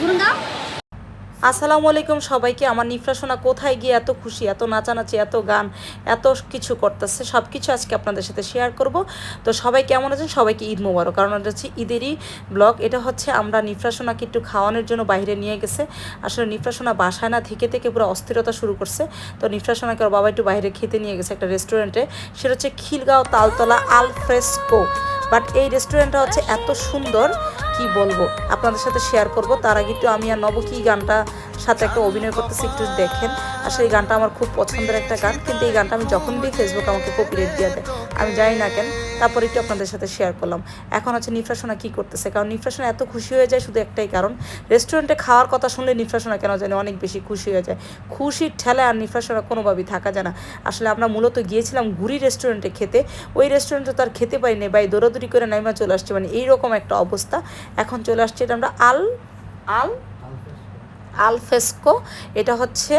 গুরুদাও আসসালামু আলাইকুম সবাইকে। আমার নিফরা সোনা কোথায় গিয়ে এত খুশি, এত নাচানাচি, এত গান, এত কিছু করতেছে সব কিছু আজকে আপনাদের সাথে শেয়ার করব। তো সবাই কেমন আছেন? সবাইকে ঈদ মোবারক। কারণ এটা হচ্ছে ঈদেরই ব্লগ এটা হচ্ছে আমরা নিফরা সোনাকে একটু খাওয়ানোর জন্য বাইরে নিয়ে গেছে। আসলে নিফরা সোনা বাসায় না থেকে থেকে পুরো অস্থিরতা শুরু করছে। তো নিফরা সোনাকে ওর বাবা একটু বাইরে খেতে নিয়ে গেছে একটা রেস্টুরেন্টে সেটা হচ্ছে Khilgaon Taltala Al Fresco. But এই রেস্টুরেন্টটা হচ্ছে এত সুন্দর। কি বলব? আপনাদের সাথে শেয়ার করব। তার আগে একটু আমি আর নব কি গানটা সাথে একটা অভিনয় করতেছি একটু দেখেন। আসলে এই গানটা আমার খুব পছন্দের একটা গান। কিন্তু এই গানটা আমি যখন দিই ফেসবুক আমাকে কপিরাইট দিয়ে দেয়। আমি জানি না কেন তারপর একটু আপনাদের সাথে শেয়ার করলাম। এখন হচ্ছে নিফ্রাসোনা কী করতেছে? কারণ নিফ্রাসোনা এত খুশি হয়ে যায় শুধু একটাই কারণ রেস্টুরেন্টে খাওয়ার কথা শুনলে নিফ্রাসোনা কেন জানি অনেক বেশি খুশি হয়ে যায়। খুশির ঠেলে আর নিফ্রাসোনা কোনোভাবেই থাকা যায় না। আসলে আমরা মূলত গিয়েছিলাম গুড়ি রেস্টুরেন্টে খেতে। ওই রেস্টুরেন্টে তো আর খেতে পাইনি বাই দৌড়াদৌড়ি করে নাইমা চলে আসছে। মানে এইরকম একটা অবস্থা। এখন চলে আসছে এটা আমরা আল আল আলফেস্কো এটা হচ্ছে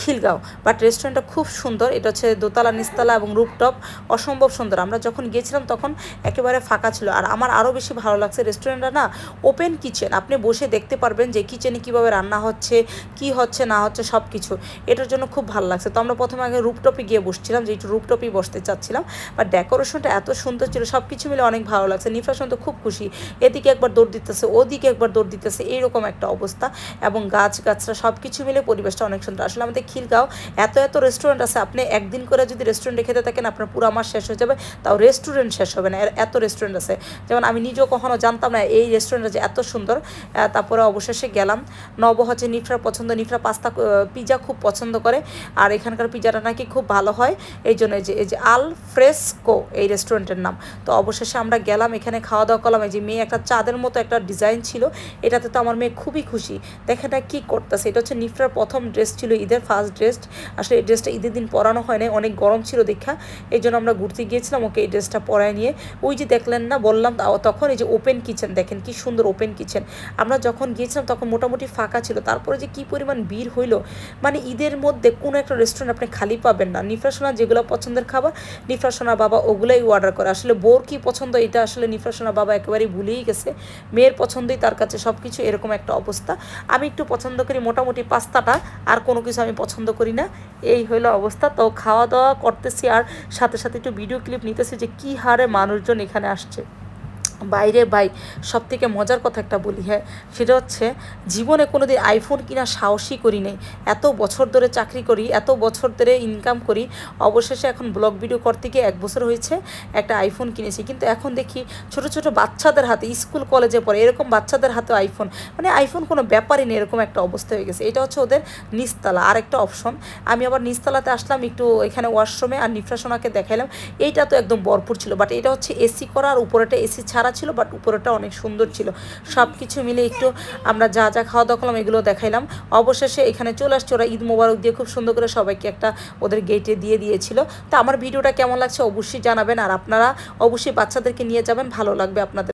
খিলগাঁও। বাট রেস্টুরেন্টটা খুব সুন্দর। এটা হচ্ছে দোতলা, নিচতলা এবং রুপটপ অসম্ভব সুন্দর। আমরা যখন গিয়েছিলাম তখন একেবারে ফাঁকা ছিল। আর আমার আরও বেশি ভালো লাগছে রেস্টুরেন্টটা না ওপেন কিচেন আপনি বসে দেখতে পারবেন যে কিচেনে কীভাবে রান্না হচ্ছে, কি হচ্ছে, না হচ্ছে সব কিছু এটার জন্য খুব ভালো লাগছে। তো আমরা প্রথমে আগে রুপটপে গিয়ে বসছিলাম, যে একটু রুপটপেই বসতে চাচ্ছিলাম। বাট ডেকোরেশনটা এত সুন্দর ছিল সব কিছু মিলে অনেক ভালো লাগছে। নিফাসন তো খুব খুশি। এদিকে একবার দৌড় দিতেছে, ওদিকে একবার দৌড় দিতেছে। এইরকম একটা অবস্থা। এবং গাছ, গাছরা সব কিছু মিলে পরিবেশটা অনেক সুন্দর। আসলে আমাদের খিলগাঁও, এত এত রেস্টুরেন্ট আছে, আপনি একদিন করে যদি রেস্টুরেন্টে খেতে থাকেন, আপনার পুরো মাস শেষ হয়ে যাবে, তাও রেস্টুরেন্ট শেষ হবে না এত রেস্টুরেন্ট আছে। যেমন আমি নিজেও কখনো জানতাম না এই রেস্টুরেন্টটা যে এত সুন্দর তারপরে অবশেষে গেলাম নব হচ্ছে নিফরার পছন্দ নিফরা পাস্তা পিজা খুব পছন্দ করে, আর এখানকার পিজাটা নাকি খুব ভালো হয়, এই জন্য এই যে এই যে আল ফ্রেস্কো এই রেস্টুরেন্টের নাম। তো অবশেষে আমরা গেলাম, এখানে খাওয়া দাওয়া করলাম, এই যে মেয়ে একটা চাঁদের মতো একটা ডিজাইন ছিল, এটাতে তো আমার মেয়ে খুবই খুশি। দেখেন কী করতেছে, এটা হচ্ছে নিফরার প্রথম ড্রেস ছিল ঈদের ফার্স্ট ড্রেস আসলে এই ড্রেসটা ঈদের দিন পরানো হয় নাই, অনেক গরম ছিল দেখা। এই জন্য আমরা ঘুরতে গিয়েছিলাম, ওকে এই ড্রেসটা পরায় নিয়ে। ওই যে দেখলেন না, বললাম তখন এই যে ওপেন কিচেন দেখেন কি সুন্দর ওপেন কিচেন আমরা যখন গিয়েছিলাম, তখন মোটামুটি ফাঁকা ছিল। তারপরে যে কি পরিমাণ ভিড় হইল মানে ঈদের মধ্যে কোনো একটা রেস্টুরেন্ট আপনি খালি পাবেন না। নিফ্রাসোনা যেগুলো পছন্দের খাবার, নিফ্রাসোনা বাবা ওগুলাই অর্ডার করে। আসলে বোর কি পছন্দ, এটা আসলে নিফ্রাসোনা বাবা একেবারেই ভুলেই গেছে। মেয়ের পছন্দই তার কাছে সব কিছু এরকম একটা অবস্থা। আমি একটু পছন্দ করি মোটামুটি পাস্তাটা, আর কোনো কিছু আমি পছন্দ করি না। এই হলো অবস্থা। তো খাওয়া দাওয়া করতেছি আর সাথে সাথে একটু ভিডিও ক্লিপ নিতেছি যে কি হারে মানুষজন এখানে আসছে। বাইরে বাই সব থেকে মজার কথা একটা বলি হ্যাঁ সেটা হচ্ছে জীবনে কোনো দিন আইফোন কিনা সাহসই করি নেই। এত বছর ধরে চাকরি করি, এত বছর ধরে ইনকাম করি, অবশেষে এখন ব্লগ ভিডিও করতে গিয়ে এক বছর হয়েছে, একটা আইফোন কিনেছি। কিন্তু এখন দেখি ছোট ছোট বাচ্চাদের হাতে, স্কুল, কলেজে পড়ে এরকম বাচ্চাদের হাতে আইফোন মানে আইফোন কোনো ব্যাপারই নেই, এরকম একটা অবস্থা হয়ে গেছে। এটা হচ্ছে ওদের নিস্তালা আর একটা অপশন আমি আবার নিস্তালাতে আসলাম, একটু এখানে ওয়াশরুমে আর নিফ্রাসোনাকে দেখাইলাম। এইটা তো একদম ভরপুর ছিল বাট এটা হচ্ছে এসি করা আর উপরেটা এসি ছাড়া ছিল বাট উপরেটা অনেক সুন্দর ছিল। সব কিছু মিলে একটু আমরা যা যা খাওয়া দাওয়া করলাম এগুলো দেখাইলাম। অবশেষে এখানে চলে আসছে ওরা ঈদ মোবারক দিয়ে, খুব সুন্দর করে সবাইকে একটা ওদের গেটে দিয়ে দিয়েছিল। তো আমার ভিডিওটা কেমন লাগছে অবশ্যই জানাবেন, আর আপনারা অবশ্যই বাচ্চাদেরকে নিয়ে যাবেন, ভালো লাগবে আপনাদের।